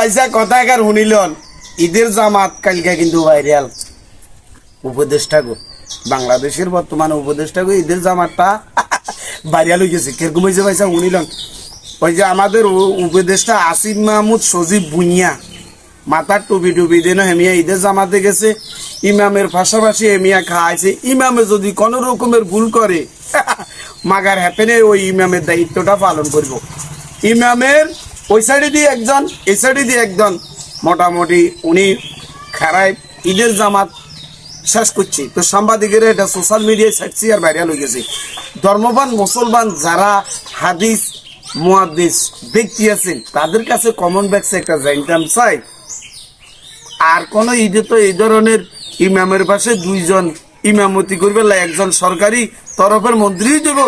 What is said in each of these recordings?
বাইসা কথা একার শুনিলন। ঈদের জামাত কালকে কিন্তু ভাইরাল। উপদেষ্টা গো, বাংলাদেশের বর্তমানে উপদেষ্টা গো, ঈদের জামাতটা ভাইরাল হয়ে গেছে। কীরকম হয়েছে ভাইসা শুনিলন? ওই যে আমাদের উপদেষ্টা আসিফ মাহমুদ সজীব বুনিয়া, মাথার টুপি টুপি দেন হেমিয়া ঈদের জামাতে গেছে। ইমামের পাশাপাশি হেমিয়া খাওয়াইছে ইমামে যদি কোনো রকমের ভুল করে, মাগার হ্যাপেনে ওই ইমামের দায়িত্বটা পালন করব। ইমামের ওই সাইডে দিয়ে একজন, এই সাইডে দিয়ে একজন। মোটামুটি উনি খারায় ঈদের জামাত শেষ করছি। তো সাংবাদিকেরা এটা সোশ্যাল মিডিয়ায় সার্চি আর ভাইরাল হয়ে গেছে। ধর্মবান মুসলমান যারা হাদিস মুহাদ্দিস ব্যক্তি আছেন, তাদের কাছে কমন ব্যাক্সে একটা জানতাম চাই। আর কোন ঈদে তো এই ধরনের ইমামের পাশে দুইজন ইমামতি করবে একজন সরকারি তরফের মন্ত্রী দেব,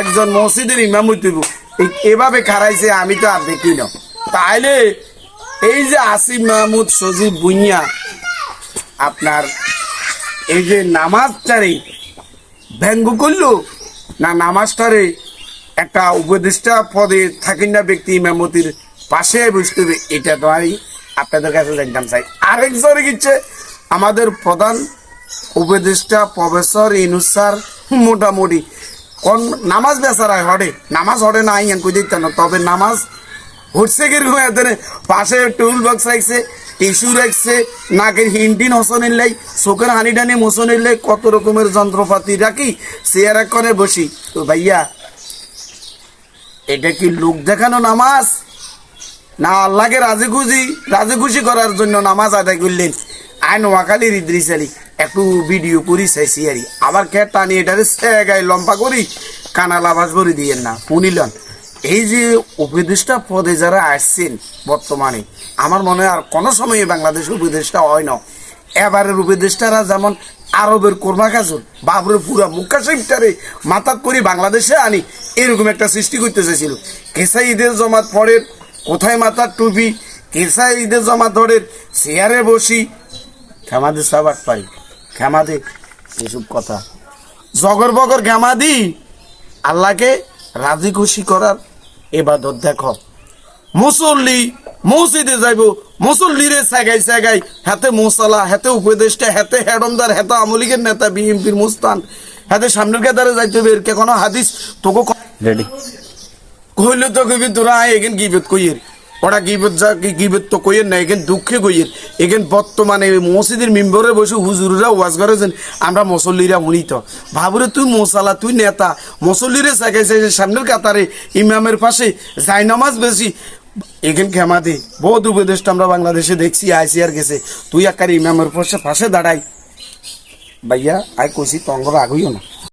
একজন মসজিদের ইমামতি দেব। এভাবে খারাইছে, আমি তো আর দেখি না। তাইলে এই যে আসিফ মাহমুদ, সজীব বুনিয়া আপনার এই যে নামাজটারে ব্যঙ্গ করল, না নামাজটারে একটা উপদেষ্টা পদে থাকেন না ব্যক্তি ইমামতির পাশে বসতে হবে, এটা তো আমি আপনাদের কাছে জানতাম চাই। আরেকজনে গিচ্ছে, আমাদের প্রধান উপদেষ্টা প্রফেসর ইনুসার মোটামুটি। কোন নামাজ বেচারায় হরে নামাজ হরে না আইয়ান কই দিতে না। তবে নামাজ হচ্ছে কীরকম এদের পাশে টুল বক্স রাখছে টিস্যু রাখছে, নাকের হিন্টিন হসনের লাই, চোখের হানি টানি মোসনের লাই, কত রকমের যন্ত্রপাতি রাখি, চেয়ার করে বসি। তো ভাইয়া, এটা কি লোক দেখানো নামাজ? না, আল্লাহকে রাজি খুশি রাজি খুশি করার জন্য নামাজ আদায় করলেন। আইন নোয়াখালীর ইদ্রিস আলী। একটু ভিডিও করি, চাইছি আরি আবার কে টানি এটারে গায়ে লম্বা করি, কানা লাভাস করে দিয়েন না। শুনিলেন এই যে উপদেষ্টা পদে যারা আসছেন বর্তমানে, আমার মনে হয় আর কোনো সময়ে বাংলাদেশ উপদেষ্টা হয় না। এবারের উপদেষ্টারা যেমন আরবের কোরমা কাজল বাবরে পুরা মুখা শরীফটারে মাথাত করে বাংলাদেশে আনি, এরকম একটা সৃষ্টি করতে চাইছিল। কেসা ঈদের জমাত পরের কোথায় মাথার টুপি? কেসা ঈদের জমাত ধরের চেয়ারে বসি খেমাদে সাবাট পাই। খেমাদে এসব কথা। জগর বগর খেমাদি আল্লাহকে রাজি খুশি করার এবাদত দেখো। মুসল্লি মসজিদে যাইব মুসল্লিরে সাগাই সাগাই হাতে মোসালা হাতে উপদেষ্টা হাতে হেডমদার হাতে আমলিগের নেতা বিএনপির মুস্তান হাতে সামনের কেদারে যাইতে হবে এর কে কোনো হাদিস? তোকে রেডি কইলে তো কইবি তোরা এখান গিবত কইয়ের। ওরা গিবত যা কি গিবত তো কইয়ের না, এখান দুঃখে কইয়ের এখান বর্তমানে মসজিদের মেম্বরে বসে হুজুররা ওয়াজ করেছেন, আমরা মুসল্লিরা শুনি তো ভাবরে তুই মশালা, তুই নেতা। মুসল্লিরে সাইকাইছে সামনের কাতারে ইমামের পাশে যাই নামাজ বেশি। এখান খেমা দে। বহুত উপদেশটা আমরা বাংলাদেশে দেখছি, আইসিআর গেছে। তুই একার ইমামের পাশে পাশে দাঁড়াই। ভাইয়া আই কইছি তঙ্গর আগুইও না।